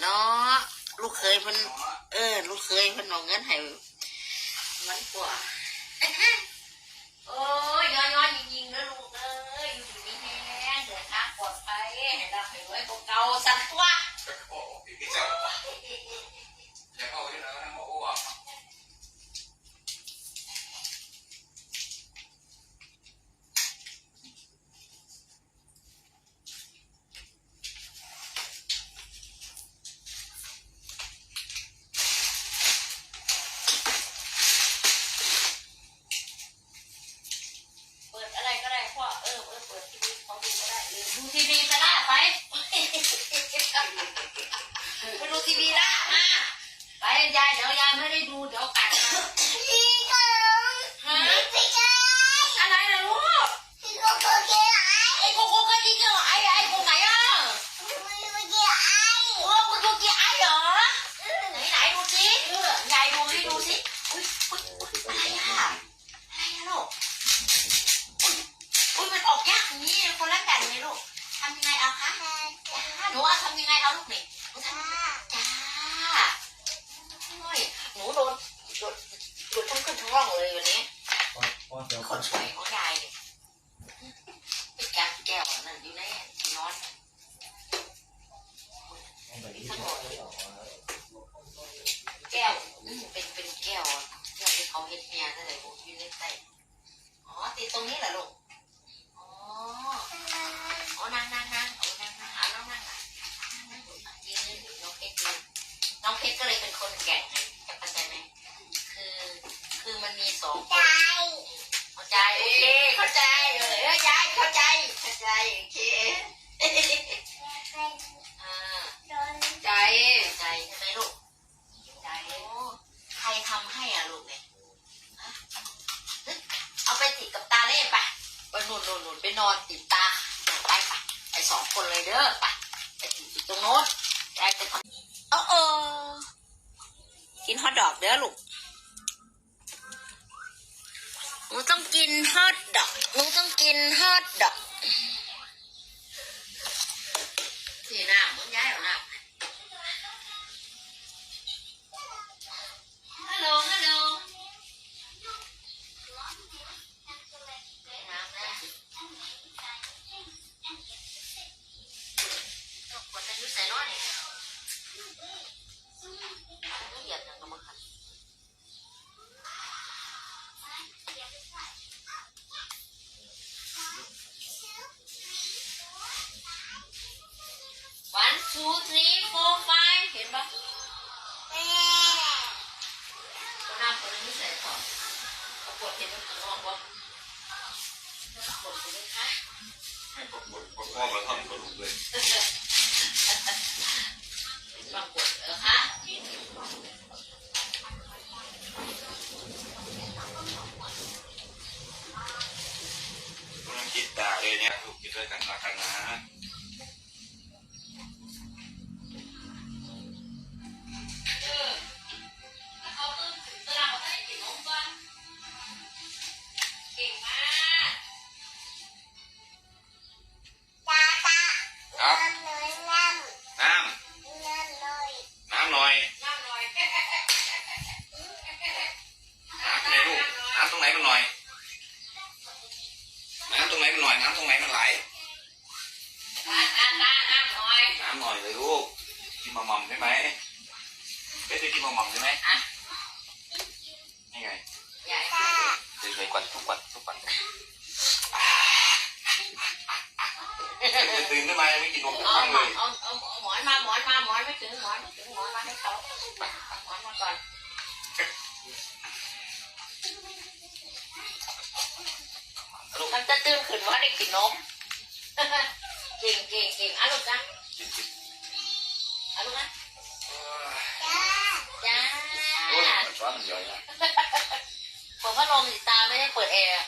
เนาะลูกเคยเพิ่นเออ ลูกเคยเพิ่นเอาเงินให้มันกว่าโอ้ยย้อนย้อนยิงๆนะลูกเอ้ยอยู่ดีนี่แห้งเดือดทักปลอดภัยให้รับให้ไว้พวกเก่าสัตว์ตัว ด้หรือดูทีวีก็ได้ไปไปดูทีวีละมาไปยายเดี๋ยวยายไม่ได้ดูเดี๋ยวกั อาลูกนี่หนูทำจ้าโอ้ยหนูโดนโดนโดนทั้งขึ้นทั้งร่องเลยวันนี้พ่อเสียวคนสวยของยายเนี่ยเป็นแก้วแก้วนั่นอยู่ในที่นอนแบบนี้พ่อเสียวแก้วอืมเป็นเป็นแก้วแก้วที่เขาเฮ็ดเมียนั่นแหละลูกอยู่ในใต้อ๋อติดตรงนี้เหรอลูก ก็เลยเป็นคนแกะไงจะเข้าใจไหมคือ คือมันมีสองคน เข้าใจโอเคเข้าใจเออยายเข้าใจเข้าใจโอเคอ่าใจใจใช่ไหมลูกใจโอ้ใครทำให้อะลูกเนี่ยฮะเอาไปติดกับตาเล่นไปไปหนุนหนุนหนุนไปนอนติดตาไปไปไปสองคนเลยเด้อไปไปติดอยู่ตรงโน้นยายจะทำเออเออ กินฮอทดอกเด้อลูกหนูต้องกินฮอทดอกหนูต้องกินฮอทดอกสีหน้า two three four five เห็นปะตัวหน้าคนนี้ใส่ต่อเอาปวดเห็นมันงอกปะปวดอยู่ไหมคะพ่อมาทำกระดูกเลยบางปวดเหรอคะคิดตาเลยเนี่ยถูกคิดด้วยกันมากันนะำใช่ไหมเป็นได้กินมะม่ำใช่ไหมนี่ไงใหญ่เฉยๆกวันทุกวันทุกวันตื่นขึ้นมายังไม่กินนมทั้งเลยเอาเอาเอาหมอนมาหมอนมาหมอนไม่ถึงหมอนไม่ถึงหมอนมาให้เขาหมอนมาก่อนมันจะตื่นขึ้นว่าได้กินนมเก่งเก่งเก่งอะลูกนะกินกินอะ มันช้อนมันย่อยนะเปิดพัดลมสิตาไม่ได้เปิดแอร์